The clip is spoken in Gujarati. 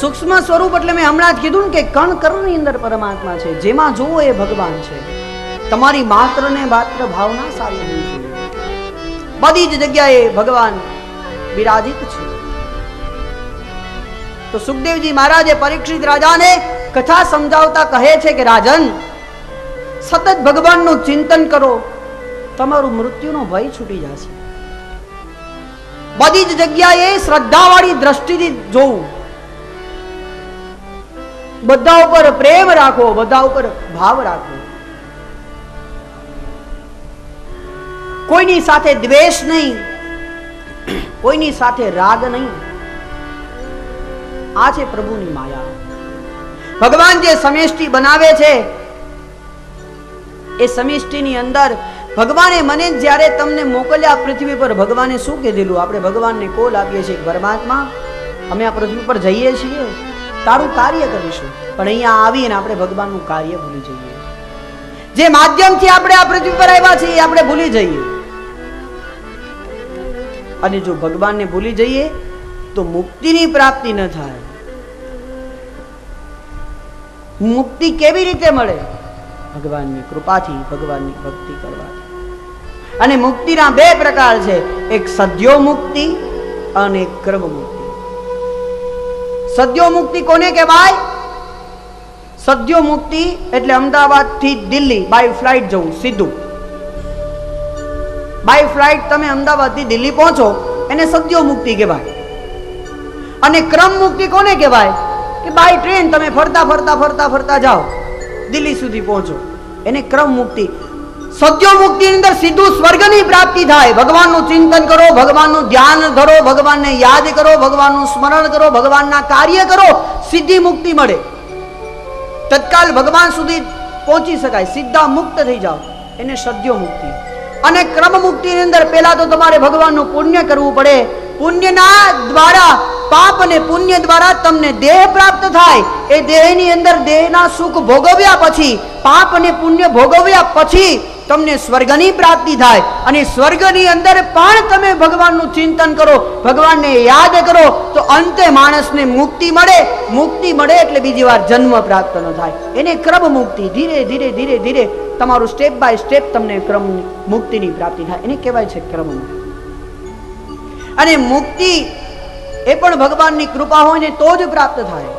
સૂક્ષ્મ સ્વરૂપ એટલે મેં હમણાં જ કીધું ને કે કણ કણની અંદર પરમાત્મા છે, જેમાં જોવો એ ભગવાન છે. તમારી માત્ર ને માત્ર ભાવના સારી હોવી જોઈએ બધી જ જગ્યાએ ભગવાન વિરાજિત છે. તો સુખદેવજી મહારાજે પરીક્ષિત રાજાને કથા સમજાવતા કહે છે કે, રાજન, સતત ભગવાનનું ચિંતન કરો. તમારું મૃત્યુનો ભય છૂટી જશે. બધી જ જગ્યાએ શ્રદ્ધાવાળી દ્રષ્ટિથી જોવું. બધા ઉપર પ્રેમ રાખો, બધા ઉપર ભાવ રાખો. કોઈની સાથે દ્વેષ નહીં, કોઈની સાથે રાગ નહીં. આ છે પ્રભુની માયા. ભગવાન જે સમિષ્ટિ બનાવે છે, એ સમિષ્ટિની અંદર ભગવાને મને જ્યારે તમને મોકલ્યા પૃથ્વી પર, ભગવાને શું કીધેલું? આપણે ભગવાનને કોલ આપીએ છીએ પરમાત્મા, અમે આ પૃથ્વી પર જઈએ છીએ. તારું કાર્ય કરીશું. પણ અહીંયા આવીને આપણે ભગવાનનું કાર્ય ભૂલી જઈએ. જે માધ્યમથી આપણે આ પૃથ્વી પર આવ્યા છીએ આપણે ભૂલી જઈએ. અને જો ભગવાનને ભૂલી જઈએ, તો મુક્તિની પ્રાપ્તિ ન થાય. મુક્તિ કેવી રીતે મળે? ભગવાનની કૃપાથી, ભગવાનની ભક્તિ કરવાથી. અને મુક્તિના બે પ્રકાર છે. એક સદ્યો મુક્તિ અને ક્રમ મુક્તિ. સદ્યો મુક્તિ કોને કહેવાય? સદ્યો મુક્તિ એટલે અમદાવાદથી દિલ્હી બાય ફ્લાઇટ જવું, સીધું. બાય ફ્લાઇટ તમે અમદાવાદથી દિલ્હી પહોંચો, એને સદ્યો મુક્તિ કહેવાય. અને ક્રમ મુક્તિ કોને કહેવાય? કે બાય ટ્રેન તમે ફરતા ફરતા ફરતા ફરતા જાઓ, દિલ્હી સુધી પહોંચો. એને ક્રમ મુક્તિ મુક્તિ અંદર સીધું સ્વર્ગની પ્રાપ્તિ થાય. ભગવાનનું ચિંતન કરો, ભગવાનનું ધ્યાન ધરો, ભગવાનને યાદ કરો, ભગવાનનું સ્મરણ કરો, ભગવાનના કાર્ય કરો, સીધી મુક્તિ મળે. તત્કાલ ભગવાન સુધી પહોંચી શકાય. સીધા મુક્ત થઈ જાઓ. એને સદ્યો મુક્તિ અને ક્રમ મુક્તિની અંદર પહેલા તો તમારે ભગવાનનું પુણ્ય કરવું પડે. પુણ્યના દ્વારા, પાપ અને પુણ્ય દ્વારા તમને દેહ પ્રાપ્ત થાય. એ દેહની અંદર દેહના સુખ ભોગવ્યા પછી, પાપ અને પુણ્ય ભોગવ્યા પછી તમને સ્વર્ગની પ્રાપ્તિ થાય અને સ્વર્ગની અંદર પણ તમે ભગવાનનું ચિંતન કરો, ભગવાનને યાદ કરો, તો અંતે માણસને મુક્તિ મળે. મુક્તિ મળે એટલે બીજી વાર જન્મ પ્રાપ્ત ન થાય. એને ક્રમ મુક્તિ, ધીરે ધીરે ધીરે ધીરે તમારું સ્ટેપ બાય સ્ટેપ તમને ક્રમ મુક્તિની પ્રાપ્તિ થાય. એને કહેવાય છે ક્રમ અને મુક્તિ એ પણ ભગવાનની કૃપા હોય ને તો જ પ્રાપ્ત થાય.